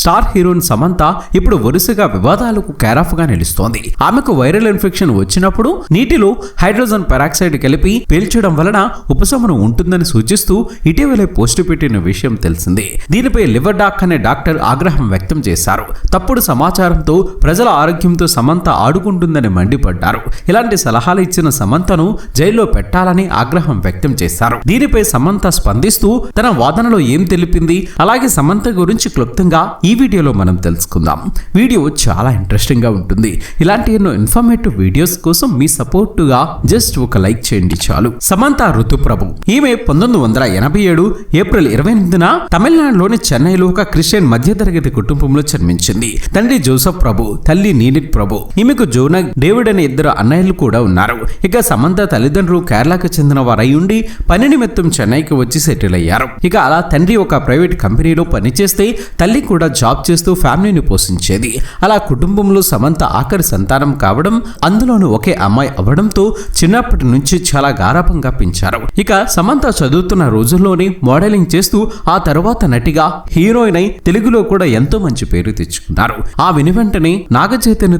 Star heroine Samantha ఇప్పుడు వరుసగా వివాదాలకు కేరాఫ్గా నిలుస్తోంది. ఆమెకు వైరల్ ఇన్ఫెక్షన్ వచ్చినప్పుడు నీటిలో హైడ్రోజన్ పెరాక్సైడ్ కలిపి పీల్చడం వలన ఉపశమనం ఉంటుందని సూచిస్తూ ఇటీవలే పోస్టు పెట్టిన విషయం తెలిసిందే. దీనిపై లివర్ డాక్ అనే డాక్టర్ ఆగ్రహం వ్యక్తం చేశారు. తప్పుడు సమాచారంతో ప్రజల ఆరోగ్యంతో సమంత ఆడుకుంటుందని మండిపడ్డారు. ఇలాంటి సలహాలు ఇచ్చిన సమంతను జైల్లో పెట్టాలని ఆగ్రహం వ్యక్తం చేశారు. దీనిపై సమంత స్పందిస్తూ తన వాదనలో ఏం తెలిపింది? అలాగే సమంత గురించి క్లుప్తంగా ఈ వీడియోలో మనం తెలుసుకుందాం. వీడియో చాలా ఇంట్రెస్టింగ్గా ఉంటుంది. ఇలాంటి ఎన్నో ఇన్ఫర్మేటివ్ వీడియోస్ కోసం మీ సపోర్టుగా జస్ట్ ఒక లైక్ చేయండి చాలు. సమంత ఋతుప్రభు. ఈమె పంతొమ్మిది వందల ఎనభై ఏడు ఏప్రిల్ ఇరవై ఎనిమిదిన తమిళనాడులోని చెన్నైలో ఒక క్రిస్టియన్ మధ్యతరగతి కుటుంబంలో జన్మించింది. తండ్రి జోసఫ్ ప్రభు తల్లి నీనిట్ ప్రభు. ఈమెకు జోనక్ డేవిడ్ అనే ఇద్దరు అన్నయ్యలు కూడా ఉన్నారు. ఇక సమంత తల్లిదండ్రులు కేరళకు చెందిన వారై ఉండి పని నిమిత్తం చెన్నైకి వచ్చి సెటిల్ అయ్యారు. ఇక అలా తండ్రి ఒక ప్రైవేట్ కంపెనీలో పనిచేస్తే తల్లి కూడా జాబ్ చేస్తూ ఫ్యామిలీని పోషించేది. అలా కుటుంబంలో సమంత ఆఖరి సంతానం కావడం అందులోనూ ఒకే అమ్మాయి అవ్వడంతో చిన్నప్పటి నుంచి చాలా గారాభంగా పెంచారు. ఇక సమంత చదువుతున్న రోజుల్లోనే మోడలింగ్ చేస్తూ ఆ తర్వాత నటిగా హీరోయిన్ అయి తెలుగులో కూడా ఎంతో మంచి పేరు తెచ్చుకున్నారు. ఆ విని వెంటనే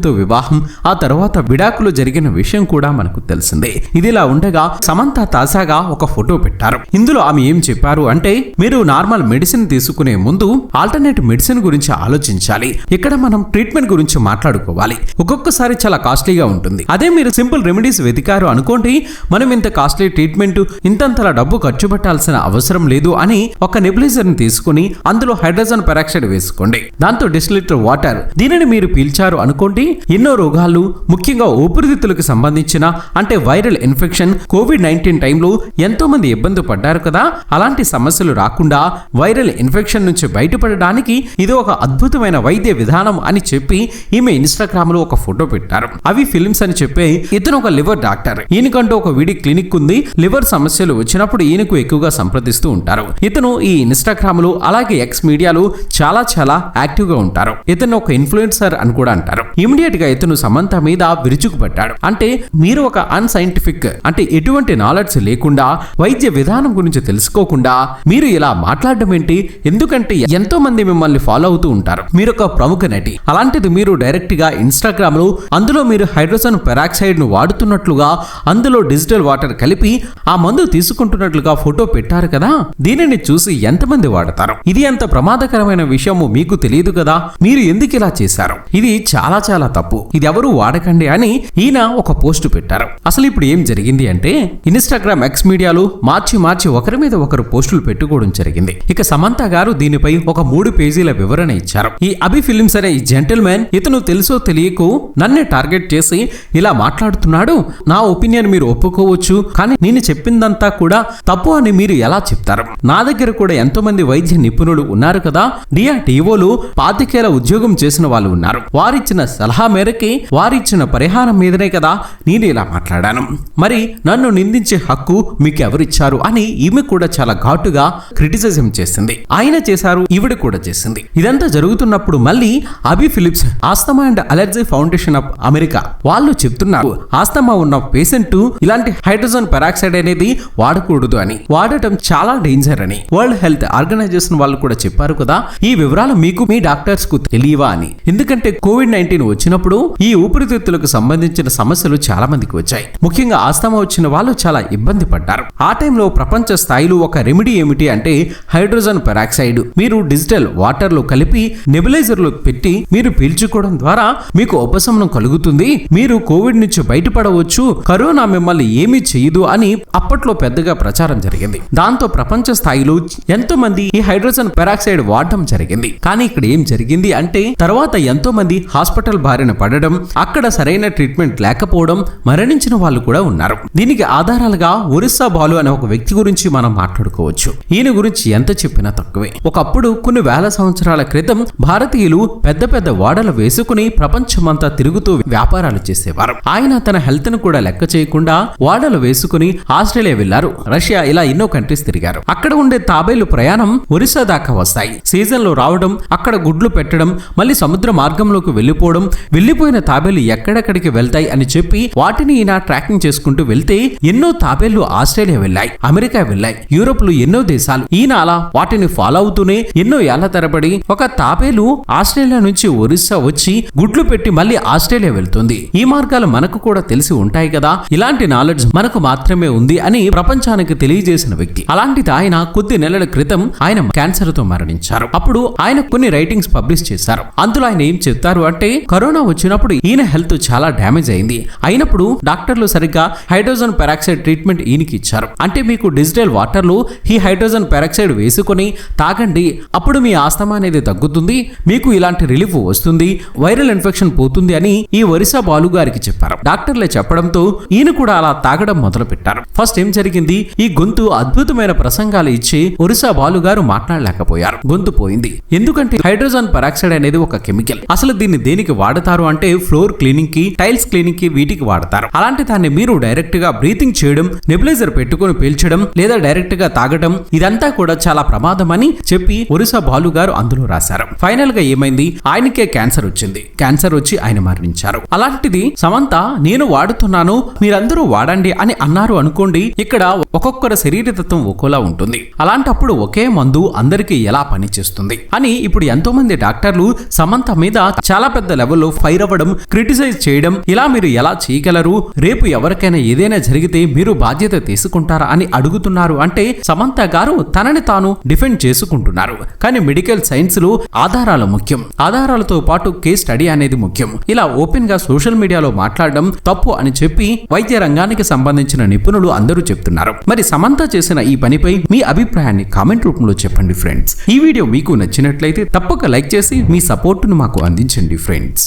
వివాహం ఆ తర్వాత విడాకులు జరిగిన విషయం కూడా మనకు తెలిసిందే. ఇదిలా ఉండగా సమంత తాజాగా ఒక ఫోటో పెట్టారు. ఇందులో ఆమె ఏం చెప్పారు అంటే మీరు నార్మల్ మెడిసిన్ తీసుకునే ముందు ఆల్టర్నేట్ మెడిసిన్ గురించి ఆలోచించాలి. ఇక్కడ మనం ట్రీట్మెంట్ గురించి మాట్లాడుకోవాలి. ఒక్కొక్కసారి చాలా కాస్ట్లీగా ఉంటుంది. అదే మీరు సింపుల్ రెమెడీస్ వెతికారు అనుకోండి మనం ఇంత కాస్ట్లీ ట్రీట్మెంట్ ఇంతంతలా డబ్బు ఖర్చు పెట్టాల్సిన అవసరం లేదు అని ఒక నెబులైజర్ని తీసుకుని అందులో హైడ్రోజన్ పెరాక్సైడ్ వేసుకోండి. దాంతో డిస్లిటర్ వాటర్ దీనిని మీరు పీల్చారు అనుకోండి ఎన్నో రోగాలు ముఖ్యంగా ఊపిరితిత్తులకు సంబంధించిన అంటే వైరల్ ఇన్ఫెక్షన్ కోవిడ్ నైన్టీన్ టైంలో ఎంతో మంది ఇబ్బంది పడ్డారు కదా అలాంటి సమస్యలు రాకుండా వైరల్ ఇన్ఫెక్షన్ నుంచి బయటపడడానికి ఇది ఒక అద్భుతమైన వైద్య విధానం అని చెప్పి ఈమె ఇన్స్టాగ్రామ్లో ఒక ఫోటో పెట్టారు. అవి ఫిలిమ్స్ అని చెప్పి ఇతను ఒక లివర్ డాక్టర్. ఈయనకంటూ ఒక విడి క్లినిక్ ఉంది. లివర్ సమస్యలు వచ్చినప్పుడు ఈయనకు ఎక్కువగా సంప్రదిస్తూ ఉంటారు. ఇతను ఈ ఇన్స్టాగ్రామ్లో అలాగే ఎక్స్ మీడియాలో చాలా చాలా యాక్టివ్గా ఉంటారు. ఇతను ఒక ఇన్ఫ్లుయెన్సర్ అని కూడా అంటారు. ఇమీడియట్గా ఇతను సమంత మీద విరుచుకు పట్టాడు అంటే మీరు ఒక అన్సైంటిఫిక్ అంటే ఎటువంటి నాలెడ్జ్ లేకుండా వైద్య విధానం గురించి తెలుసుకోకుండా మీరు ఇలా మాట్లాడడం ఏంటి? ఎందుకంటే ఎంతో మంది మిమ్మల్ని ఫాలో అవుతూ ఉంటారు. మీరు ఒక ప్రముఖ నటి. అలాంటిది మీరు డైరెక్ట్గా ఇన్స్టాగ్రామ్లో అందులో మీరు హైడ్రోజన్ పెరాక్సైడ్ను వాడుతున్నట్లుగా అందులో డిజిటల్ వాటర్ కలిపి ఆ మందు తీసుకుంటున్నట్లుగా ఫోటో పెట్టారు కదా? దీనిని చూసి ఎంతమంది వాడతారు? ఇది ఎంత ప్రమాదకరమైన విషయము మీకు తెలియదు కదా? మీరు ఎందుకు ఇలా చేశారు? ఇది చాలా చాలా తప్పు. ఇది ఎవరు వాడకండి అని ఈయన ఒక పోస్ట్ పెట్టారు. అసలు ఇప్పుడు ఏం జరిగింది అంటే ఇన్స్టాగ్రామ్ ఎక్స్ మీడియాలో మార్చి మార్చి ఒకరి మీద ఒకరు పోస్టులు పెట్టుకోవడం జరిగింది. ఇక సమంత గారు దీనిపై ఒక మూడు పేజీల వివరణ ఇచ్చారు. ఈ అభి ఫిలిమ్స్ అనే ఈ జెంటిల్మెన్ ఇతను తెలుసో తెలియకు నన్నే టార్గెట్ చేసి ఇలా మాట్లాడుతున్నాడు. నా ఒపీనియన్ మీరు ఒప్పుకోవచ్చు కానీ నేను చెప్పిందంతా కూడా తప్పు అని మీరు ఎలా చెప్తారు? నా దగ్గర కూడా ఎంతో మంది వైద్య నిపుణులు ఉన్నారు కదా. డిఆర్డిఓలు పాతికేల ఉద్యోగం చేసిన వాళ్ళు ఉన్నారు. వారిచ్చిన సలహా మేరకి వారిచ్చిన పరిహారం మీదనే కదా నేను ఇలా మాట్లాడాను. మరి నన్ను నిందించే హక్కు మీకు ఎవరిచ్చారు అని ఈమె కూడా చాలా ఘాటుగా క్రిటిసిజం చేసింది. ఆయన చేశారు ఈవిడ కూడా చేసింది. ఇదంతా జరుగుతున్నప్పుడు మళ్ళీ Abby Philips asthma and allergy foundation of America వాళ్ళు చెప్తున్నారు ఆస్తమా ఉన్న పేషెంట్ ఇలాంటి హైడ్రోజన్ పెరాక్సైడ్ అనేది వాడకూడదు అని. వాడటం చాలా డేంజర్ అని. వరల్డ్ హెల్త్ ఆర్గనైజేషన్ వాళ్ళు కూడా చెప్పారు కదా ఈ వివరాలు మీకు మీ డాక్టర్స్కు తెలియవా అని. ఎందుకంటే కోవిడ్ నైన్టీన్ వచ్చినప్పుడు ఈ ఊపిరితిత్తులకు సంబంధించిన సమస్యలు చాలా మందికి వచ్చాయి. ముఖ్యంగా ఆస్తమా వచ్చిన వాళ్ళు చాలా ఇబ్బంది పడ్డారు. ఆ టైంలో ప్రపంచ స్థాయిలో ఒక రెమెడీ ఏమిటి అంటే హైడ్రోజన్ పెరాక్సైడ్. మీరు డిజిటల్ వాటర్లో కలిపి నెబులైజర్లో పెట్టి మీరు పీల్చుకోవడం ద్వారా మీకు ఉపశమనం కలుగుతుంది. మీరు కోవిడ్ నుంచి బయటపడవచ్చు. కరోనా మిమ్మల్ని ఏమీ చేయదు అని అప్పట్లో పెద్దగా ప్రచారం జరిగింది. దాంతో ప్రపంచ స్థాయిలో ఎంతో మంది ఈ హైడ్రోజన్ పెరాక్సైడ్ వాడటం జరిగింది. కానీ ఇక్కడ ఏం జరిగింది అంటే తర్వాత ఎంతో మంది హాస్పిటల్ బారిన పడడం అక్కడ సరైన ట్రీట్మెంట్ లేకపోవడం మరణించిన వాళ్ళు కూడా ఉన్నారు. దీనికి ఆధారాలుగా ఒరిస్సా బాలు అనే ఒక వ్యక్తి గురించి మనం మాట్లాడుకోవచ్చు. ఈయన గురించి ఎంత చెప్పినా తక్కువే. ఒకప్పుడు కొన్ని వేల సంవత్సరాల క్రితం భారతీయులు పెద్ద పెద్ద ఓడలు వేసుకుని ప్రపంచమంతా తిరుగుతూ వ్యాపారాలు చేసేవారు. ఆయన తన హెల్త్ను కూడా లెక్క చేయకుండా ఓడలు వేసుకుని ఆస్ట్రేలియా వెళ్ళారు రష్యా ఇలా ఎన్నో కంట్రీస్ తిరిగారు. అక్కడ ఉండే తాబేలు ప్రయాణం ఒరిస్సా దాకా వస్తాయి. సీజన్లో రావడం అక్కడ గుడ్లు పెట్టడం మళ్ళీ సముద్ర మార్గంలోకి వెళ్ళిపోవడం వెళ్ళిపోయిన తాబేలు ఎక్కడెక్కడికి వెళ్తాయి అని చెప్పి వాటిని ఈయన ట్రాకింగ్ చేసుకుంటూ వెళ్తే ఎన్నో తాబేళ్ళు ఆస్ట్రేలియా వెళ్ళాయి అమెరికా వెళ్ళాయి యూరోప్లో ఎన్నో దేశాలు. ఈయన అలా వాటిని ఫాలో అవుతూనే ఎన్నో ఏళ్ళ తరబడి ఒక తాబేలు ఆస్ట్రేలియా నుంచి ఒరిస్సా వచ్చి గుడ్లు పెట్టి మళ్ళీ ఆస్ట్రేలియా వెళ్తుంది. ఈ మార్గాలు మనకు కూడా తెలిసి ఉంటాయి కదా. ఇలాంటి నాలెడ్జ్ మనకు మాత్రమే ఉంది అని ప్రపంచానికి తెలియజేసిన వ్యక్తి. అలాంటిది ఆయన కొద్ది నెలల క్రితం ఆయన క్యాన్సర్తో మరణించారు. అప్పుడు ఆయన కొన్ని రైటింగ్స్ పబ్లిష్ చేశారు. అందులో ఆయన ఏం చెప్తారు అంటే కరోనా వచ్చినప్పుడు ఈయన హెల్త్ చాలా డ్యామేజ్ అయింది. అయినప్పుడు డాక్టర్లు సరిగ్గా హైడ్రోజన్ పెరాక్సైడ్ ట్రీట్మెంట్ ఈయనకి ఇచ్చారు. అంటే మీకు డిజిటల్ వాటర్లో ఈ హైడ్రోజన్ పెరాక్సైడ్ వేసుకొని తాగండి. అప్పుడు మీ ఆస్తమా అనేది తగ్గుతుంది మీకు ఇలాంటి రిలీఫ్ వస్తుంది వైరల్ ఇన్ఫెక్షన్ పోతుంది అని ఈ ఒరిస్సా బాలు గారికి చెప్పారు. డాక్టర్లే చెప్పడంతో ఈయన కూడా అలా తాగడం మొదలు పెట్టారు ఫస్ట్ ఏం జరిగింది? ఈ గొంతు అద్భుతమైన ప్రసంగాలు ఇచ్చి ఒరిస్సా బాలు గారు మాట్లాడలేకపోయారు. గొంతు పోయింది. ఎందుకంటే హైడ్రోజన్ పరాక్సైడ్ అనేది ఒక కెమికల్. అసలు దీన్ని దేనికి వాడతారు అంటే ఫ్లోర్ క్లీనింగ్కి టైల్స్ క్లీనింగ్కి వీటికి వాడతారు. అలాంటి దాన్ని మీరు డైరెక్ట్గా బ్రీతింగ్ చేయడం నెబులైజర్ పెట్టుకొని పీల్చడం లేదా డైరెక్ట్గా తాగడం ఇదంతా కూడా చాలా ప్రమాదం అని చెప్పి ఒరిస్సా బాలు గారు అందులో రాశారు. ఫైనల్గా ఏమైంది? ఆయనకే క్యాన్సర్ వచ్చింది. క్యాన్సర్ వచ్చి ఆయన మరణించారు. అలాంటిది సమంత నేను వాడుతున్నాను మీరందరూ వాడండి అని అన్నారు అనుకోండి ఇక్కడ ఒక్కొక్కరి శరీరతత్వం ఒక్కోలా ఉంటుంది. అలాంటప్పుడు ఒకే మందు అందరికీ ఎలా పనిచేస్తుంది? అని ఇప్పుడు ఎంతో మంది డాక్టర్లు సమంత మీద చాలా పెద్ద లెవెల్లో ఫైర్ అవ్వడం క్రిటిసైజ్ చేయడం ఇలా మీరు ఎలా చేయగలరు? రేపు ఎవరికైనా ఏదైనా జరిగితే మీరు బాధ్యత తీసుకుంటారా అని అడుగుతున్నారు. అంటే సమంత గారు తనని తాను డిఫెండ్ చేసుకుంటున్నారు. కానీ మెడికల్ సైన్స్ లో ఆధారాలు ముఖ్యం. ఆధారాలతో పాటు కేస్ స్టడీ అనేది ముఖ్యం. ఇలా ఓపెన్గా సోషల్ మీడియాలో మాట్లాడడం తప్పు అని చెప్పి వైద్య రంగానికి సంబంధించిన నిపుణులు అందరూ చెప్తున్నారు. మరి సమంత చేసిన ఈ పనిపై మీ అభిప్రాయాన్ని కామెంట్ రూపంలో చెప్పండి ఫ్రెండ్స్. ఈ వీడియో మీకు నచ్చినట్లయితే తప్పక లైక్ చేసి మీ సపోర్టును మాకు అందించండి ఫ్రెండ్స్.